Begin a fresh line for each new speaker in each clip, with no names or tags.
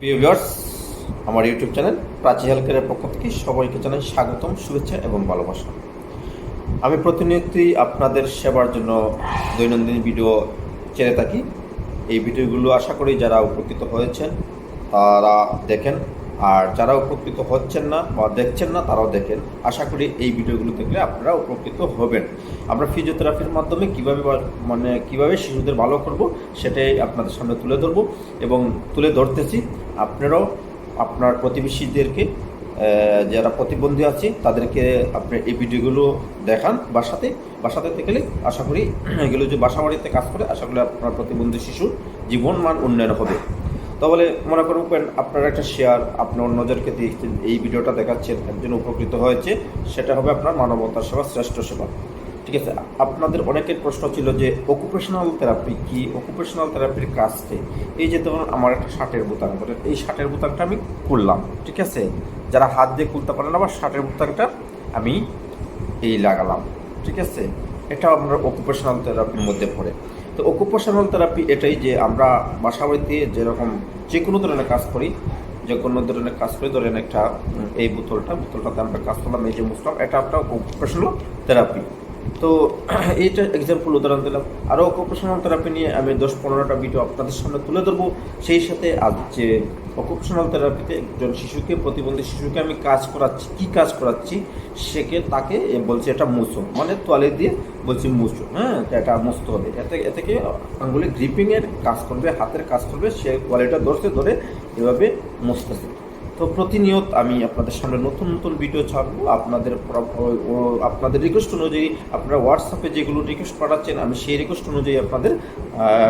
প্রিয় ভিউয়ার্স আমার YouTube channel Prachi হেলকেয়ারের পক্ষ থেকে সবাইকে জানাই স্বাগতম, শুভেচ্ছা এবং ভালোবাসা। আমি প্রতিনিয়তই আপনাদের সেবার জন্য দৈনন্দিন ভিডিও ছেড়ে থাকি। এই ভিডিওগুলো আশা করি যারা উপকৃত হয়েছেন, তারা দেখেন আর যারা উপকৃত হচ্ছেন না বা দেখছেন না, তারাও দেখেন। আশা করি এই ভিডিওগুলো দেখলে আপনারা উপকৃত হবেন। আমরা ফিজিওথেরাপির মাধ্যমে কীভাবে মানে কীভাবে শিশুদের ভালো করব, সেটাই আপনাদের সামনে তুলে ধরবো এবং তুলে ধরতেছি। আপনারাও, আপনার প্রতিবেশীদেরকে যারা প্রতিবন্ধী আছে, তাদেরকে আপনি এই ভিডিওগুলো দেখান বাসাতে বাসাতে গেলে আশা করি এগুলো যে বাসা বাড়িতে কাজ করে, আশা করি আপনার প্রতিবন্ধী শিশুর জীবন মান উন্নয়ন হবে। তাহলে মনে করবেন আপনার একটা শেয়ার আপনার নজরকে দেখছেন, এই ভিডিওটা দেখাচ্ছেন, একজন উপকৃত হয়েছে, সেটা হবে আপনার মানবতার সেবা, শ্রেষ্ঠ সেবা। ঠিক আছে? আপনাদের অনেকের প্রশ্ন ছিল যে অকুপেশনাল থেরাপি কি? অকুপেশনাল থেরাপির কাজ কি? এই যে ধরুন, আমার একটা শার্টের বোতাম এই শার্টের বোতামটা আমি খুললাম, ঠিক আছে? যারা হাত দিয়ে খুলতে পারে না বা শার্টের বোতামটা আমি এই লাগালাম, ঠিক আছে? এটা আপনার অকুপেশনাল থেরাপির মধ্যে পড়ে। তো অকুপেশনাল থেরাপি এটাই যে আমরা বাসা বাড়িতে যেরকম যে কোনো ধরনের কাজ করি যে কোনো ধরনের কাজ করি ধরেন একটা এই বোতলটা, বোতলটাতে আমরা কাজ করলাম, এই যে মুসলাম এটা একটা অকুপেশনাল থেরাপি তো এইটা এক্সাম্পল উদাহরণ দিলাম। আরও অকুপেশনাল থেরাপি নিয়ে আমি দশ পনেরোটা ভিডিও আপনাদের সামনে তুলে ধরবো। সেই সাথে আজ যে অকুপেশনাল থেরাপিতে একজন শিশুকে, প্রতিবন্ধী শিশুকে আমি কাজ করাচ্ছি, কি কাজ করাচ্ছি সেকে তাকে বলছে এটা মুছো মানে তোয়ালে দিয়ে বলছি মুছো হ্যাঁ এটা মুছতে হবে। এতে এ থেকে আঙ্গুলে গ্রিপিংয়ের কাজ করবে, হাতের কাজ করবে, সে তোয়ালেটা ধরতে ধরে এভাবে মুছতেছে তো প্রতিনিয়ত আমি আপনাদের সামনে নতুন নতুন ভিডিও ছাড়বো। আপনাদের আপনাদের রিকোয়েস্ট অনুযায়ী আপনারা হোয়াটসঅ্যাপে যেগুলো রিকোয়েস্ট পাঠাচ্ছেন, আমি সেই রিকোয়েস্ট অনুযায়ী আপনাদের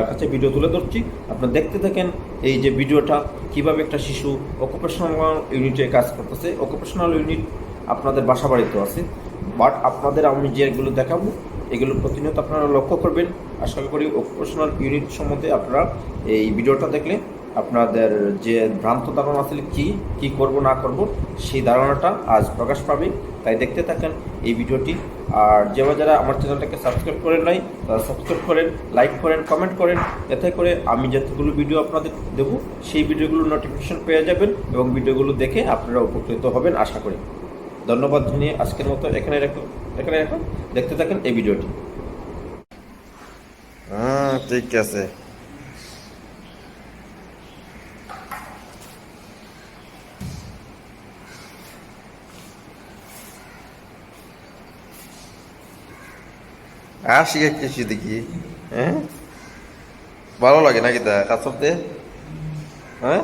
কাছে ভিডিও তুলে ধরছি। আপনারা দেখতে থাকেন এই যে ভিডিওটা কীভাবে একটা শিশু অকুপেশনাল ইউনিটে কাজ করতেছে। অকুপেশনাল ইউনিট আপনাদের বাসা বাড়িতেও আছে। বাট আপনাদের আমি যেগুলো দেখাবো, এগুলো প্রতিনিয়ত আপনারা লক্ষ্য করবেন। আশা করি অকুপেশনাল ইউনিট সম্বন্ধে আপনারা এই ভিডিওটা দেখলে আপনাদের যে ভ্রান্ত ধারণা আসলে কি কি করব, না করব, সেই ধারণাটা আজ প্রকাশ পাবে। তাই দেখতে থাকেন এই ভিডিওটি। আর যারা যারা আমার চ্যানেলটাকে সাবস্ক্রাইব করেন নাই, তারা সাবস্ক্রাইব করেন, লাইক করেন, কমেন্ট করেন। এতে করে আমি যতগুলো ভিডিও আপনাদের দেবো, সেই ভিডিওগুলোর নোটিফিকেশন পেয়ে যাবেন এবং ভিডিওগুলো দেখে আপনারা উপকৃত হবেন আশা করি। ধন্যবাদ জানিয়ে আজকের মতো এখানে রাখুন এখানে রাখুন দেখতে থাকেন এই ভিডিওটি। হুম ঠিক আছে। শিখে কিছু দেখি হ্যাঁ? ভালো লাগে নাকি তা কাজ করতে? হ্যাঁ?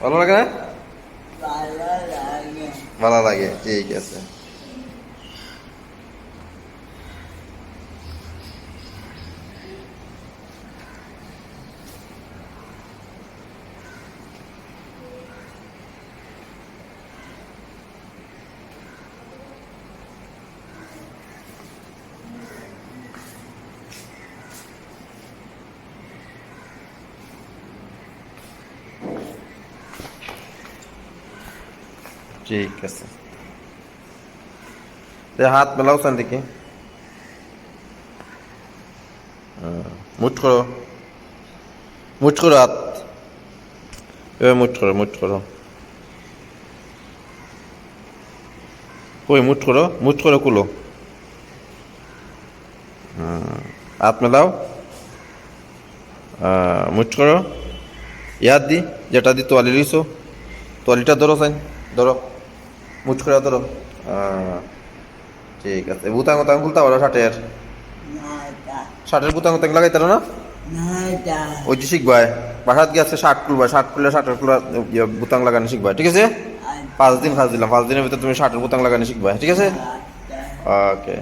ভালো লাগে না? ভালো লাগে ঠিক আছে। ঠিক আছে। হাত মেলাও সান দেখি। মুঠ করো। মুঠ করো হাত। এ, মুঠ করো মুঠ করো। কই, মুঠ করো? মুঠ করো, কুলো। হাত মেলাও। মুঠ করো। ইয়াদ দি, যেটা দি তোয়ালি লইছো। তোয়ালিটা ধরো সাইন, ধরো। মুচ করে ধরো। ঠিক আছে। বুতাং উতাং খুলতে পারো ষাটের ষাটের বুতাং উতাং লাগাইতে না? ওই যে শিখবাই বাসাত গিয়ে ষাট শার্ট খুলবা। ষাট খুললে ষাটের খুলা ইয়ে, বুতাং লাগানো শিখবা ঠিক আছে? পাঁচ দিন ফাঁস দিলাম পাঁচ দিনের ভিতরে তুমি শার্টের বুতাং লাগানো শিখবা ঠিক আছে? ওকে